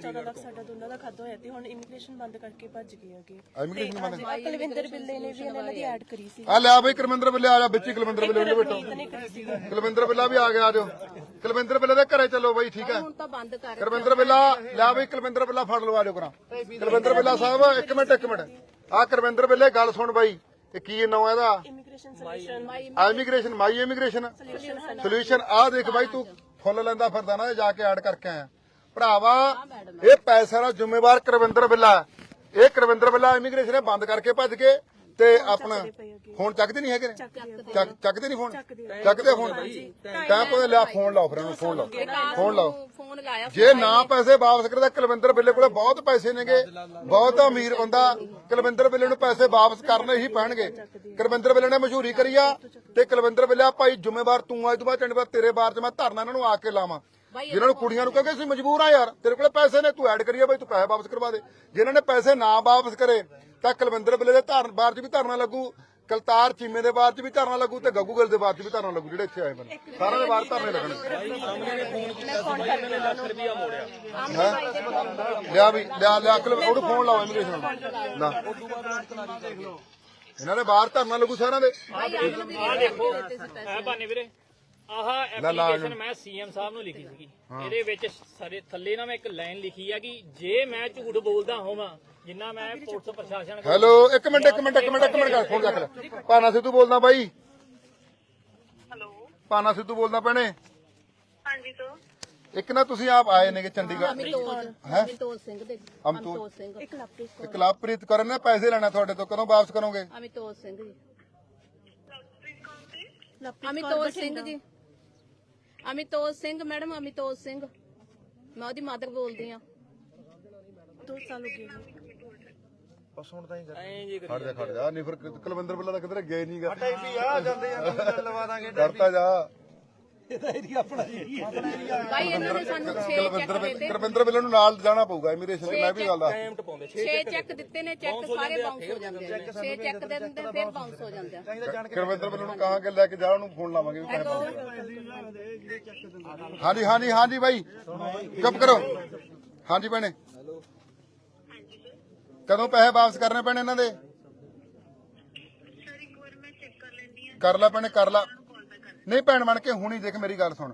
14 ਲੱਖ ਸਾਡਾ ਦੋਨਾਂ ਦਾ ਖਾਤਾ ਹੋਇਆ ਤੇ ਹੁਣ ਇਮੀਗ੍ਰੇਸ਼ਨ ਬੰਦ ਕਰਕੇ ਭੱਜ ਗਏ ਹੈਗੇ ਇਮੀਗ੍ਰੇਸ਼ਨ ਬੰਦ ਆਹ ਕੁਲਵਿੰਦਰ ਬਿੱਲੇ ਨੇ ਵੀ ਇਹਨਾਂ ਦੀ ਐਡ ਕਰੀ ਸੀ। ਆ ਲਿਆ ਬਈ ਕੁਲਵਿੰਦਰ ਬਿੱਲੇ ਆ ਜਾ ਵਿੱਚ ਹੀ ਕੁਲਵਿੰਦਰ ਬਿੱਲੇ ਨੂੰ ਬੈਠੋ। ਨੇ ਕਰੀ ਸੀ ਕੁਲਵਿੰਦਰ ਬਿੱਲਾ ਵੀ ਆ ਗਿਆ ਆ ਜਾਓ। ਕੁਲਵਿੰਦਰ ਬਿੱਲੇ ਦੇ ਘਰੇ ਚੱਲੋ ਬਈ ਠੀਕ ਹੈ। ਹੁਣ ਤਾਂ ਬੰਦ ਕਰ ਕੁਲਵਿੰਦਰ ਬਿੱਲਾ ਲਿਆ ਬਈ ਕੁਲਵਿੰਦਰ ਬਿੱਲਾ ਫੜ ਲਵਾ ਦਿਓ ਕਰਾਂ ਕੁਲਵਿੰਦਰ ਬਿੱਲਾ ਸਾਹਿਬ ਇੱਕ ਮਿੰਟ ਇੱਕ ਮਿੰਟ। ਆ ਕੁਲਵਿੰਦਰ ਬਿੱਲੇ ਗੱਲ ਸੁਣ ਬਾਈ। ਇਹ ਕੀ ਨਾਮ ਇਹਦਾ? Immigration solution. Immigration my immigration. Solution ਆ ਦੇਖ ਬਾਈ ਤੂੰ ਫੁੱਲ ਲੈਂਦਾ ਫਿਰਦਾ ਨਾ ਜਾ ਕੇ ਐਡ ਕਰਕੇ ਆਇਆ। ਭਰਾਵਾ ਇਹ ਪੈਸਾ ਦਾ ਜ਼ਿੰਮੇਵਾਰ ਕਰਵਿੰਦਰ ਬਿੱਲਾ। ਇਹ ਕਰਵਿੰਦਰ ਬਿੱਲਾ ਇਮੀਗ੍ਰੇਸ਼ਨ ਨੇ ਬੰਦ ਕਰਕੇ ਭੱਜ ਕੇ ਤੇ ਆਪਣਾ ਫੋਨ ਚੱਕਦੇ ਨਹੀਂ ਹੈਗੇ ਨੇ? ਚੱਕ ਚੱਕਦੇ ਨਹੀਂ ਫੋਨ? ਚੱਕਦੇ ਫੋਨ? ਤਾਂ ਕੋਈ ਲਿਆ ਫੋਨ ਲਾਓ ਫਿਰ ਫੋਨ ਲਾਓ। ਫੋਨ ਲਾਓ। ਫੋਨ ਲਾਇਆ ਜੇ ਨਾ ਪੈਸੇ ਵਾਪਸ ਕਰਦਾ ਕੁਲਵਿੰਦਰ ਬਿੱਲੇ ਕੋਲੇ ਬਹੁਤ ਪੈਸੇ ਨੇਗੇ। ਬਹੁਤ ਅਮੀਰ ਬੰਦਾ। ਕੁਲਵਿੰਦਰ ਬਿੱਲੇ ਨੂੰ ਪੈਸੇ ਵਾਪਸ ਕਰਨੇ ਹੀ ਪੈਣਗੇ। ਕੁਲਵਿੰਦਰ ਬਿੱਲੇ ਨੇ ਮਸ਼ਹੂਰੀ ਕਰੀ ਆ। ਤੇ ਕੁਲਵਿੰਦਰ ਬਿੱਲੇ ਭਾਈ ਜ਼ਿੰਮੇਵਾਰ ਤੂੰ ਅੱਜ ਤੋਂ ਬਾਅਦ ਚੰਡੀਗੜ੍ਹ ਤੇਰੇ ਬਾਰ 'ਚ ਮੈਂ ਧਰਨਾ ਇਹਨਾਂ ਨੂੰ ਆ ਕੇ ਲਾਵਾਂ। ਜਿਨ੍ਹਾਂ ਨੂੰ ਕੁੜੀਆਂ ਨੂੰ ਕਹਿੰਦੇ ਅਸੀਂ ਮਜਬੂਰ ਆ ਯਾਰ ਤੇਰੇ ਕੋਲੇ ਪੈਸੇ ਨੇ ਤੂੰ ਐਡ ਕਰੀਏ ਬਈ ਤੂੰ ਪੈਸੇ ਵਾਪਸ ਕਰਵਾ ਦੇ। ਜਿਨ੍ਹਾਂ ਨੇ ਪੈਸੇ ਨਾ ਵਾਪਸ ਕਰੇ ਤਾਂ ਕੁਲਵਿੰਦਰ ਬਿੱਲੇ ਦੇ ਧਰਨ ਬਾਰ 'ਚ ਵੀ ਧਰਨਾ ਲੱਗੂ। ਕਲਤਾਰ ਚੀਮੇ ਦੇ ਬਾਰ 'ਚ ਵੀ ਧਰਨਾ ਲੱਗੂ ਤੇ ਗੱਗੂ ਗਿੱਲ ਦੇ ਬਾਰ 'ਚ ਵੀ ਧਰਨਾ ਲੱਗੂ ਜਿਹੜੇ ਇੱਥੇ ਆਏ ਨੇ। ਸਾਰਿਆਂ ਦੇ ਬਾਰ ਧਰਨੇ ਲੱਗਣਗੇ ਲਿਆ ਵੀ ਲਿਆ ਲਿਆ ਕੇ ਉਹਨੂੰ ਫੋਨ ਲਾਓ ਇਮੀਗ੍ਰੇਸ਼ਨ ਨੂੰ। ਲਾ ਇਹਨਾਂ ਦੇ ਬਾਹਰ ਧਰਨਾ ਲੱਗੂ ਸਾਰਿਆਂ ਦੇ। ਹੈ ਬਾਨੇ ਵੀਰੇ ਆਹ ਐਪਲੀਕੇਸ਼ਨ ਮੈਂ ਸੀਐਮ ਸਾਹਿਬ ਨੂੰ ਲਿਖੀ ਸੀਗੀ। ਇਹਦੇ ਵਿੱਚ ਸਾਰੇ ਥੱਲੇ ਨਾ ਮੈਂ ਇੱਕ ਲਾਈਨ ਲਿਖੀ ਆ ਕਿ ਜੇ ਮੈਂ ਝੂਠ ਬੋਲਦਾ ਹੋਵਾਂ ਜਿੰਨਾ ਮੈਂ ਪੁਲਿਸ ਪ੍ਰਸ਼ਾਸਨ ਹੈਲੋ ਇੱਕ ਮਿੰਟ ਇੱਕ ਮਿੰਟ ਇੱਕ ਮਿੰਟ ਇੱਕ ਮਿੰਟ ਕਰ ਫੋਨ ਚੱਕ ਲੈ ਪਾਨਾ ਸਿੱਧੂ ਬੋਲਦਾ ਬਾਈ। ਹੈਲੋ। ਪਾਨਾ ਸਿੱਧੂ ਬੋਲਦਾ ਭੈਣੇ। ਹਾਂਜੀ ਤੋਂ ਇੱਕ ਨਾ ਤੁਸੀਂ ਆਪ ਆਏ ਨੇਗੇ ਚੰਡੀਗੜ੍ਹ। ਹੈ ਅਮਿਤੋਜ ਸਿੰਘ ਦੇ ਅਮਿਤੋਜ ਸਿੰਘ। ਇੱਕ ਇੱਕ ਲਵਪ੍ਰੀਤ ਕਰਨ ਨੇ ਪੈਸੇ ਲੈਣਾ ਤੁਹਾਡੇ ਤੋਂ ਕਦੋਂ ਵਾਪਸ ਕਰੋਗੇ? ਅਮਿਤੋਜ ਸਿੰਘ ਜੀ। ਅਮਿਤੋਜ ਸਿੰਘ ਜੀ। ਅਮਿਤੋਜ ਸਿੰਘ ਮੈਡਮ ਅਮਿਤੋਜ ਸਿੰਘ। ਮੈਂ ਉਹਦੀ ਮਦਰ ਬੋਲਦੀ ਆ ਦੋ ਸਾਲ ਹੋ ਗਏ ਜੀ। ਐਂ ਜੀ ਖੜ ਜਾ ਖੜ ਜਾ। ਨਹੀਂ ਫਿਰ ਕੁਲਵਿੰਦਰ ਬਿੱਲਾ ਦਾ ਕਿਧਰੇ ਗਏ ਨਹੀਂਗਾ ਆ ਜਾਂਦੇ ਆ ਲਵਾ ਦਾਂਗੇ ਕਰਤਾ ਜਾ। ਭਾਈ ਇਹਨਾਂ ਨੇ ਸਾਨੂੰ 6 ਚੈੱਕ ਕੁਲਵਿੰਦਰ ਬਿੱਲ- ਦਿੱਤੇ। ਕੁਲਵਿੰਦਰ ਬਿੱਲੇ ਨੂੰ ਨਾਲ ਜਾਣਾ ਪਊਗਾ ਇਮੀਗ੍ਰੇਸ਼ਨ ਤੇ ਮੈਂ ਵੀ ਗੱਲ ਦਾ ਟਾਈਮ ਟਪਾਉਂਦੇ 6 ਚੈੱਕ ਦਿੱਤੇ। ਨੇ ਚੈੱਕ ਸਾਰੇ ਬਾਉਂਸ ਹੋ ਜਾਂਦੇ ਨੇ 6 ਚੈੱਕ ਦੇ ਦਿੰਦੇ ਨੇ, ਫਿਰ ਬਾਉਂਸ ਹੋ ਜਾਂਦੇ ਆ। ਕੁਲਵਿੰਦਰ ਬਿੱਲੇ ਨੂੰ ਕਹਾਂਗੇ ਲੈ ਕੇ ਜਾ ਉਹਨੂੰ ਫੋਨ ਲਾਵਾਂਗੇ ਵੀ ਪੈਸੇ ਹਾਂਜੀ ਹਾਂਜੀ ਹਾਂਜੀ ਬਾਈ। ਚੁੱਪ ਕਰੋ। ਹਾਂਜੀ ਭੈਣੇ। ਕਦੋਂ ਪੈਸੇ ਵਾਪਸ ਕਰਨੇ ਪੈਣੇ ਇਹਨਾਂ ਦੇ? ਸਰ ਇੱਕ ਵਾਰ ਮੈਂ ਚੈੱਕ ਕਰ ਲੈਂਦੀ ਹਾਂ। ਕਰ ਲੈ ਭੈਣੇ ਕਰ ਲੈ। ਨਹੀਂ ਭੈਣ ਬਣ ਕੇ ਹੁਣੀ ਦੇਖ ਮੇਰੀ ਗੱਲ ਸੁਣ।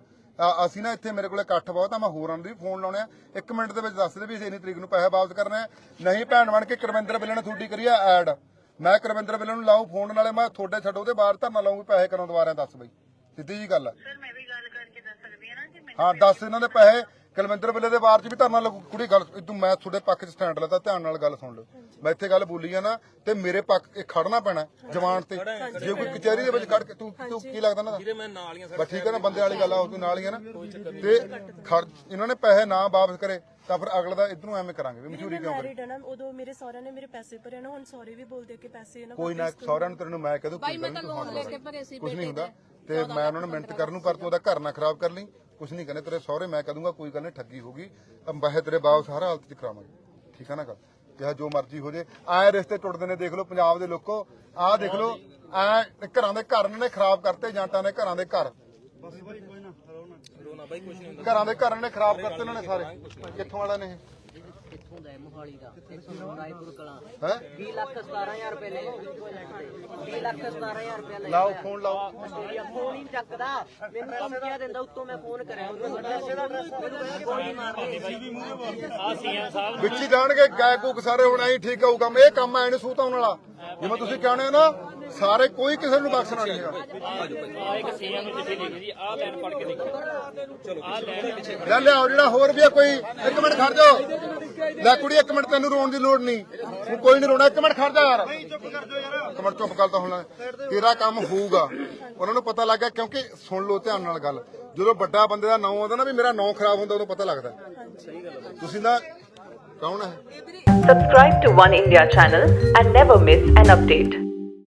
ਅਸੀਂ ਨਾ ਇੱਥੇ ਮੇਰੇ ਕੋਲੇ ਇਕੱਠ ਬਹੁਤ ਆ ਮੈਂ ਹੋਰਾਂ ਨੂੰ ਵੀ ਫੋਨ ਲਾਉਣੇ ਆ। ਇੱਕ ਮਿੰਟ ਦੇ ਵਿੱਚ ਦੱਸ ਦੇ ਵੀ ਅਸੀਂ ਇੰਨੀ ਤਰੀਕ ਨੂੰ ਪੈਸੇ ਵਾਪਸ ਕਰਨੇ ਆ। ਨਹੀਂ ਭੈਣ ਬਣ ਕੇ ਕਰਵਿੰਦਰ ਬਿੱਲੇ ਨੇ ਤੁਹਾਡੀ ਕਰੀ ਆ ਐਡ ਮੈਂ ਕਰਵਿੰਦਰ ਬਿੱਲੇ ਨੂੰ ਲਾਉਂ ਫੋਨ ਨਾਲੇ ਮੈਂ ਤੁਹਾਡੇ ਛੱਡੋ ਉਹਦੇ ਬਾਹਰ ਧਰਨਾ ਲਾਉਂਗੀ ਪੈਸੇ ਕਦੋਂ ਦੁਬਾਰਾ ਦੱਸ ਬਈ। ਸਿੱਧੀ ਜੀ ਗੱਲ ਆ। ਸਰ ਮੈਂ ਵੀ ਗੱਲ ਕਰਕੇ ਦੱਸ ਸਕਦੀ ਹਾਂ ਨਾ ਕਿ ਮੈਂ ਹਾਂ ਦੱਸ ਇਹਨਾਂ ਦੇ ਪੈਸੇ। ਕੁਲਵਿੰਦਰ ਬਿੱਲੇ ਦੇ ਬਾਰ ਚ ਵੀ ਧਰਨਾ ਲੱਗੂ। ਕੁੜੀ ਗੱਲ ਤੂੰ ਮੈਂ ਤੁਹਾਡੇ ਪੱਖ 'ਚ ਸਟੈਂਡ ਲੈਤਾ ਧਿਆਨ ਨਾਲ ਗੱਲ ਸੁਣ ਲਓ ਮੈਂ ਇੱਥੇ ਗੱਲ ਬੋਲੀ ਆ ਨਾ ਤੇ ਮੇਰੇ ਪੱਖ ਇਹ ਖੜਨਾ ਪੈਣਾ ਜਵਾਨ ਤੇ। ਜੇ ਕੋਈ ਕਚਹਿਰੀ ਦੇ ਵਿੱਚ ਖੜ ਕੇ ਤੂੰ ਤੂੰ ਕੀ ਲੱਗਦਾ ਨਾ? ਵੀਰੇ ਮੈਂ ਨਾਲ ਹੀ ਆ ਬਸ ਠੀਕ ਹੈ ਨਾ ਬੰਦੇ ਵਾਲੀ ਗੱਲ ਆ ਉਹ ਤੂੰ ਨਾਲ ਹੀ ਆ ਨਾ। ਤੇ ਖੜ ਇਹਨਾਂ ਨੇ ਪੈਸੇ ਨਾ ਵਾਪਸ ਕਰੇ ਤਾਂ ਫਿਰ ਅਗਲਾ ਦਾ ਇਧਰੋਂ ਐਵੇਂ ਕਰਾਂਗੇ ਵੀ ਮਸ਼ਹੂਰੀ ਕਿਉਂ ਕਰੇ? ਨਾ ਉਦੋਂ ਮੇਰੇ ਸਹੁਰਿਆਂ ਨੇ ਮੇਰੇ ਪੈਸੇ ਭਰੇ ਨਾ ਹੁਣ ਸਹੁਰੇ ਵੀ ਬੋਲਦੇ ਕਿ ਪੈਸੇ ਇਹਨਾਂ ਕੋਈ ਨਾ ਸਹੁਰਿਆਂ ਨੂੰ ਤੇਰੇ ਨੂੰ ਮੈਂ ਕਹਦੂ ਭਾਈ ਮੈਂ ਤਾਂ ਲੋਨ ਲੈ ਕੇ ਭਰੇ ਸੀ ਕੁਝ ਨਹੀਂ ਹੁੰਦਾ ਤੇ ਮੈਂ ਉਹਨਾਂ ਨੂੰ ਮਿਹਨਤ ਕਰਨ ਨੂੰ ਪਰ ਤੂੰ ਉਹਦਾ ਘਰ ਨਾ ਖਰਾਬ ਕਰ ਲਈ। ਕੁਝ ਨਹੀਂ ਕਹਿੰਦੇ ਤੇਰੇ ਸਹੁਰੇ ਮੈਂ ਕਹਦੂੰਗਾ ਕੋਈ ਗੱਲ ਨਹੀਂ ਠੱਗੀ ਹੋਗੀ ਅੰਬਾਹੇ ਤੇਰੇ ਬਾਪ ਸਾਰਾ ਹਾਲਤ ਚ ਕਰਾਵਾਂਗੇ। ਠੀਕ ਹੈ ਨਾ ਗੱਲ? ਚਾਹੇ ਜੋ ਮਰਜ਼ੀ ਹੋ ਜੇ। ਆਏ ਰਿਸ਼ਤੇ ਟੁੱਟਦੇ ਨੇ ਦੇਖ ਲਓ ਪੰਜਾਬ ਦੇ ਲੋਕੋ ਆਹ ਦੇਖ ਲਓ ਐ ਘਰਾਂ ਦੇ ਘਰ ਨੇ ਖਰਾਬ ਕਰਤੇ ਜਾਂਟਾਂ ਦੇ ਘਰਾਂ ਦੇ ਘਰ। ਰੋਣਾ ਬਾਈ ਕੁਝ ਨਹੀਂ ਹੁੰਦਾ। ਘਰਾਂ ਦੇ ਘਰ ਨੇ ਖਰਾਬ ਕਰਤੇ ਇਹਨਾਂ ਨੇ ਸਾਰੇ। ਕਿੱਥੋਂ ਵਾਲਿਆਂ ਨੇ ਦਾ ਹੈ ਮੋਹਾਲੀ ਦਾ ਇੱਥੋਂ ਰਾਏਪੁਰ ਕਲਾਂ ਇਹ ਹੈ? 20 ਲੱਖ 17000 ਰੁਪਏ ਲੈ ਲਏ 20 ਲੱਖ 17000 ਰੁਪਏ ਲੈ ਲਾਓ ਫੋਨ ਲਾਓ। ਮੇਰਾ ਫੋਨ ਹੀ ਨੀ ਚੱਕਦਾ। ਮੈਨੂੰ ਧਮਕੀਆਂ ਦਿੰਦਾ ਉੱਤੋਂ ਮੈਂ ਫੋਨ ਕਰਿਆ। ਉਹਨੂੰ ਮੈਨੂੰ ਗੋਲੀ ਮਾਰ ਦੇ ਆ ਸੀਐਮ ਸਾਹਿਬ। ਵਿੱਚ ਹੀ ਜਾਣਗੇ ਗਾਇ ਕੂਕ ਸਾਰੇ ਹੁਣ ਐਂ ਠੀਕ ਆਊ ਕੰਮ ਇਹ ਕੰਮ ਐ ਨਹੀਂ ਸੂਤ ਆਉਣ ਵਾਲਾ। ਜਿਵੇਂ ਤੁਸੀਂ ਕਹਿੰਦੇ ਹੋ ਨਾ ਸਾਰੇ ਕੋਈ ਕਿਸੇ ਨੂੰ ਬਖਸ਼ਣਾ ਨਹੀਂ ਹੈਗਾ ਇੱਕ ਸੀਐਮ ਨੂੰ ਚਿੱਠੀ ਲਿਖੀ ਸੀ ਆ ਲਾਈਨ ਪੜ੍ਹ ਕੇ ਦੇਖੋ ਚਲੋ ਆ ਲਾਈਨ ਪਿੱਛੇ ਲੈ ਲਿਆਓ ਜਿਹੜਾ ਹੋਰ ਵੀ ਆ, ਕੋਈ ਇੱਕ ਮਿੰਟ ਖੜ ਜਾਓ। ਲੈ ਕੁੜੀ, ਇੱਕ ਮਿੰਟ ਤੈਨੂੰ ਰੋਣ ਦੀ ਲੋੜ ਨਹੀਂ। ਤੂੰ ਕੋਈ ਨਹੀਂ ਰੋਣਾ, ਇੱਕ ਮਿੰਟ ਖੜ ਜਾ ਯਾਰ। ਇੱਕ ਮਿੰਟ ਚੁੱਪ ਕਰ ਤਾਂ ਹੁਣ। ਤੇਰਾ ਕੰਮ ਹੋਊਗਾ। ਉਹਨਾਂ ਨੂੰ ਪਤਾ ਲੱਗ ਗਿਆ, ਕਿਉਂਕਿ ਸੁਣ ਲਓ ਧਿਆਨ ਨਾਲ ਗੱਲ। ਜਦੋਂ ਵੱਡਾ ਬੰਦੇ ਦਾ ਨਾਂ ਆਉਂਦਾ ਨਾ ਵੀ ਮੇਰਾ ਨਾਂ ਖਰਾਬ ਹੁੰਦਾ, ਉਹਨੂੰ ਪਤਾ ਲੱਗਦਾ। ਤੁਸੀਂ ਨਾ ਕੌਣ ਹੈ? Subscribe to One India channel and never miss an update.